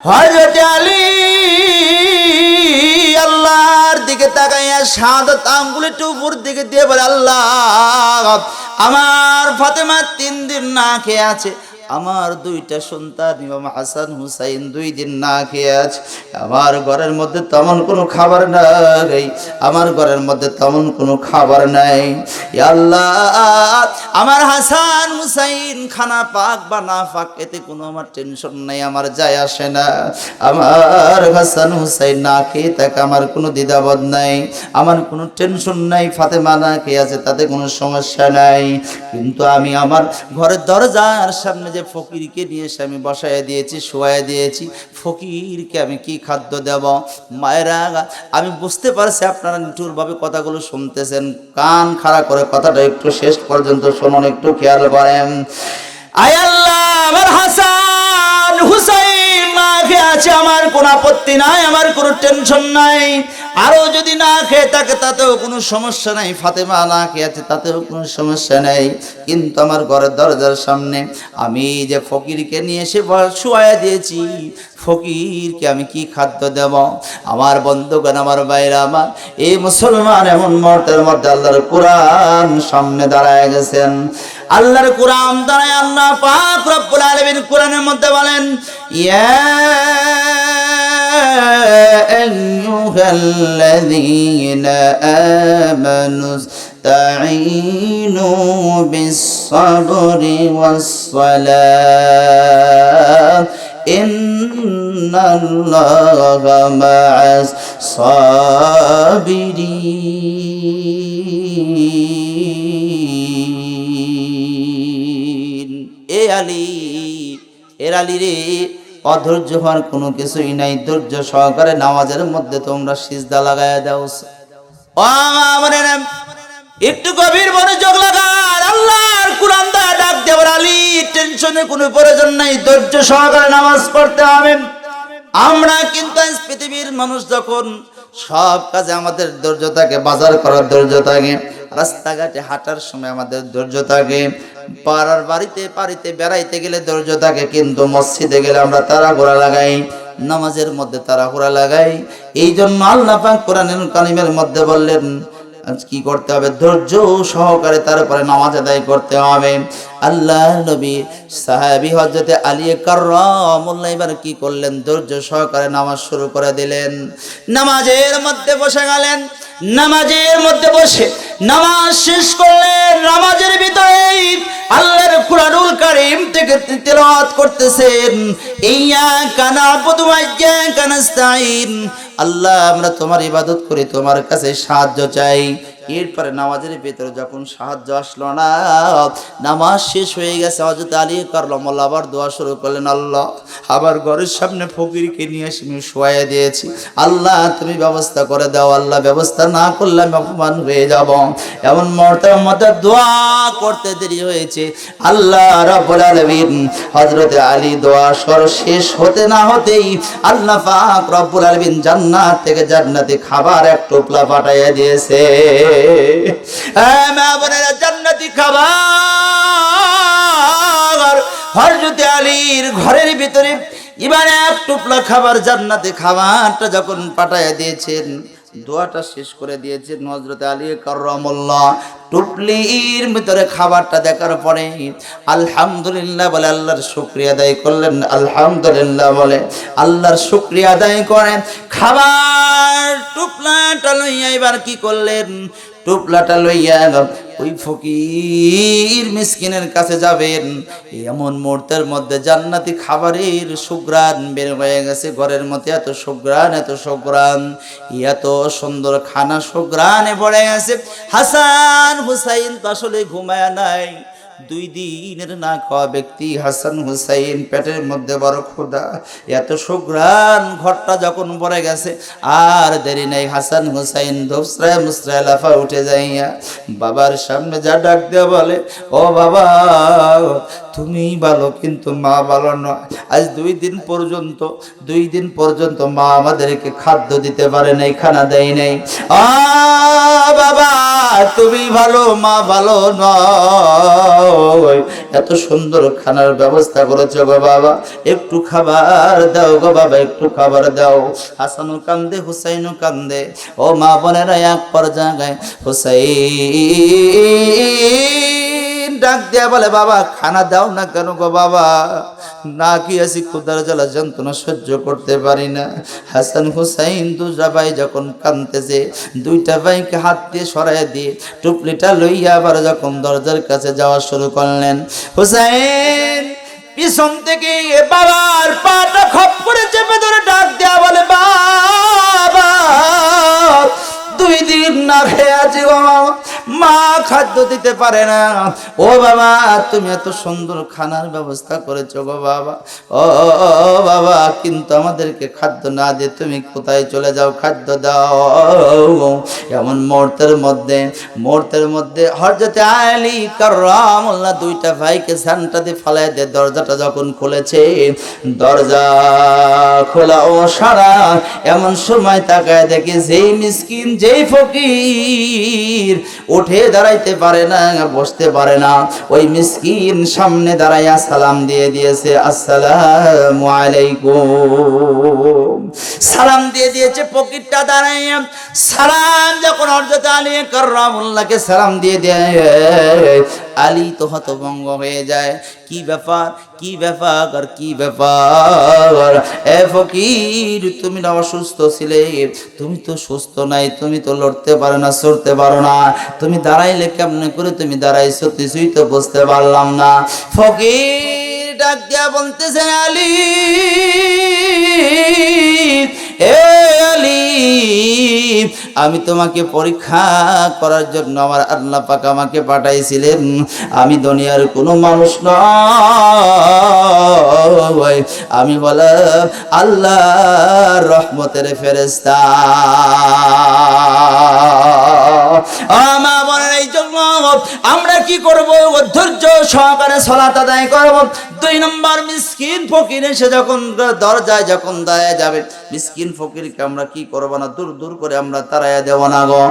হজরত আলী আল্লাহর দিকে তাকাইয়া সাদত আঙ্গুলি টুপুর দিকে দিয়ে বলে, আল্লাহ, আমার ফাতেমা তিন দিন না খেয়ে আছে আমার দুইটা সন্তান, ইমাম হাসান, হুসাইন, দুই দিন না খেয়ে আছে। আমার ঘরের মধ্যে তেমন কোনো খাবার নাই। আমার ঘরের মধ্যে তেমন কোনো খাবার নাই। আল্লাহ, আমার হাসান, হুসাইন খানা পাক বা না পাক, এতে কোনো আমার টেনশন নাই, আমার যায় আসে না। আমার হাসান, হুসাইন না খেয়ে তাকে আমার কোনো দ্বিধাবোধ নাই। আমার কোনো টেনশন নাই, ফাতেমা না খেয়ে আছে, তাতে কোনো সমস্যা নাই। কিন্তু আমি আমার ঘরের দরজার সামনে যে ফকিরকে নিয়ে এসে আমি বসায় দিয়েছি শোয়া দিয়েছি, ফকিরকে আমি কি খাদ্য দেব? মায়েরা, আমি বুঝতে পারছি আপনারা নিঠুরভাবে কথাগুলো শুনতেছেন। কান খাড়া করে কথাটা একটু শেষ পর্যন্ত শুনুন, একটু খেয়াল করেন। আমার হাসান হুসাইন খেয়ে আছে, আমার কোনো আপত্তি নাই, আমার কোনো টেনশন নাই। আরও যদি না খেয়ে থাকে, তাতেও কোনো সমস্যা নাই। ফাতেমা না খেয়ে আছে, তাতেও কোনো সমস্যা নেই। কিন্তু আমার ঘরের দরজার সামনে আমি যে ফকিরকে নিয়ে এসে শুয়াই দিয়েছি, ফকিরকে আমি কি খাদ্য দেব? আমার বন্ধুগণ, আমার বাইরে আমার এই মুসলমান এমন মুহূর্তের মধ্যে আল্লাহর কোরআন সামনে দাঁড়ায় গেছেন। আল্লাহর কোরআন দাঁড়ায় আল্লাহ পাক রব্বুল আলামিন কোরআনের মধ্যে বলেন, ইয়া أيها الذين آمنوا استعينوا بالصبر والصلاة. إن الله مع الصابرين. إيه علي إيه علي অধৈর্য হওয়ার কোনো কিছুই নাই। ধৈর্য সহকারে নামাজের মধ্যে তোমরা সিজদা লাগায় দাও। একটু গভীর মনোযোগ লাগান। আল্লাহর কুরআন দা ডাক দেবার আলী, টেনশনের কোনো প্রয়োজন নাই। ধৈর্য সহকারে নামাজ পড়তে হবে। আমরা কিন্তু পৃথিবীর মানুষ যখন সব কাজে আমাদের ধৈর্য থাকে, বাজার করার ধৈর্য থাকে রাস্তাঘাটে হাঁটার সময় আমাদের ধৈর্য থাকে। পাড়ার বাড়িতে পাড়িতে বেড়াইতে গেলে ধৈর্য থাকে, কিন্তু মসজিদে গেলে আমরা তারা ঘোরা লাগাই, নামাজের মধ্যে তারা ঘোরা লাগাই। এই জন্য আল্লাহ কোরআন কালিমের মধ্যে বললেন কি করতে হবে? ধৈর্য সহকারে তারপরে নামাজ আদায় করতে হবে। আল্লাহ নবী সাহাবি হজরতে আলী কার্লাহ এবার কি করলেন? ধৈর্য সহকারে নামাজ শুরু করে দিলেন। নামাজের মধ্যে বসে গেলেন। নামাজের মধ্যে বসে নামাজ শেষ করলেন। নামাজের ভিতরেই আল্লাহর কুরআনুল কারীম থেকে তেলাওয়াত করতেছেন। ইয়া কানা আবুদু ওয়া কানাস্তাইন আল্লাহ আমরা তোমার ইবাদত করি তোমার কাছে সাহায্য চাই। এরপরে নামাজের ভিতরে যখন সাহায্য আসলো না, নামাজ শেষ হয়ে গেছে হজরত আলী করলাম আবার দোয়া শুরু করলেন, আল্লাহ, আবার ঘরের সামনে ফকিরকে নিয়ে এসে আমি শোয়াই দিয়েছি। আল্লাহ, তুমি ব্যবস্থা করে দাও, আল্লাহ, ব্যবস্থা না করলে আমি অপমান হয়ে যাব। এমন মুহূর্তের মধ্যে দোয়া করতে দেরি হয়েছে। আল্লাহ রাব্বুল আলামিন হযরত আলী দোয়া সর শেষ হতে না হতেই আল্লাহ পাক রব্বুল আলামিন জান্নাত থেকে জান্নাতে খাবার এক টোপলা পাঠাইয়া দিয়েছে। হ্যাঁ জান্নাতি খাবার। আলীর ঘরের ভিতরে এবার এক খাবার খাবারটা যখন পাঠাইয়া দিয়েছেন, দোয়াটা শেষ করে দিয়েছেন হজরত আলী টুপলির ভিতরে খাবারটা দেখার পরে আলহামদুলিল্লাহ বলে, আল্লাহর শুক্রিয়া আদায় করলেন, আলহামদুলিল্লাহ বলে, আল্লাহর শুক্রিয়া আদায় করেন খাবার টুপলাটা লইয়া এবার কি করলেন? টুপলাটা লইয়া ওই ফকির মিসকিনের কাছে যাবেন। এমন মুহূর্তের মধ্যে জান্নাতি খাবারের সুগ্রাণ বের হয়ে গেছে। ঘরের মধ্যে এত সুগ্রাণ এত সুগ্রাণ, এত সুন্দর খানা সুগ্রাণে পড়ে গেছে। হাসান হুসাইন তো আসলে ঘুমায় নাই। দুই দিনের না খাওয়া ব্যক্তি হাসান হুসাইন পেটের মধ্যে বড় ক্ষুদা এত সুগ্রাণ ঘরটা যখন পড়ে গেছে, আর দেরি নেই হাসান হুসাইন দোসরায় মুসরায় লাফা উঠে যাইয়া বাবার সামনে যা ডাক দেওয়া বলে, ও বাবা, তুমি ভালো কিন্তু মা ভালো নয়। আজ দুই দিন পর্যন্ত, দুই দিন পর্যন্ত মা আমাদেরকে খাদ্য দিতে পারে নাই, খানা দেয় নাই। আ, বাবা তুমি ভালো, মা ভালো নয়। এত সুন্দর খানার ব্যবস্থা করেছ গো বাবা। একটু খাবার দাও গো বাবা, একটু খাবার দাও। হাসানু কান্দে, হুসাইনু কান্দে। ও মা বোনেরা এক পর হুসাইন ডাক দেয়া বলে, বাবা, খানা দাও না কেন গো বাবা? না কি আছি ক্ষুদার জ্বালা যন্ত্রণা সহ্য করতে পারি না। হাসান হুসাইন দুজা ভাই যখন কানতেছে দুইটা ভাইকে হাত দিয়ে সরাই দিয়ে টুপলিটা লইয়া আবার যখন দরজার কাছে যাওয়া শুরু করলেন, হুসাইন, পিছন থেকে বাবার পাটা খপ করে খাদ্য দিতে পারে না। ও বাবা, তুমি এত সুন্দর খানার ব্যবস্থা করেছ গো বাবা। ও বাবা, কিন্তু আমাদেরকে খাদ্য না দিয়ে তুমি কোথায় চলে যাও? খাদ্য দাও। এমন মুহূর্তের মধ্যে মুহূর্তের মধ্যে হরজতে আলী কার্রামুল্লাহ দুইটা ভাইকে সানটা দিয়ে ফালাই দিয়ে দরজাটা যখন খুলেছে, দরজা খোলা ও সারা এমন সময় তাকায় দেখে, যেই মিসকিন, যেই ফকির, উঠে দাঁড়াইতে পারে না বসতে পারে না। ওই মিসকিন সামনে দাঁড়াইয়া সালাম দিয়ে দিয়েছে, আসসালামু আলাইকুম। সালাম দিয়ে দিয়েছে পকেটটা দাঁড়াইয়া। সালাম যখন অর্জতা আলী কার্রামুল্লাহকে সালাম দিয়ে দেয় আলী তো হতভঙ্গ হয়ে যায়। কি ব্যাপার? কি ব্যাপার? আর কি ব্যাপার? এ ফকির, তুমি না অসুস্থ ছিলে? তুমি তো সুস্থ নাই, তুমি তো লড়তে পারো না, সরতে পারো না। তুমি দাঁড়াইলে কেমনে করে তুমি দাঁড়াইছো? কিছুই তো বুঝতে পারলাম না। ফকির ডাক দিয়া বলতেছে, আলী এ আলী, আমি তোমাকে পরীক্ষা করার জন্য আমার আল্লাহ পাক আমাকে পাঠাইছিলেন। আমি দুনিয়ার কোনো মানুষ নয় আমি বলে আল্লাহ রহমতের ফেরেস্তা আমার কি করব? ধৈর্য সহকারে সলাত আদায় করব। দুই নম্বর, মিসকিন ফকির এসে যখন দরজায় যখন দাঁড়ায় যাবে, মিসকিন ফকিরকে আমরা কি করব না? দূর দূর করে আমরা তাড়াইয়া দেব না গো।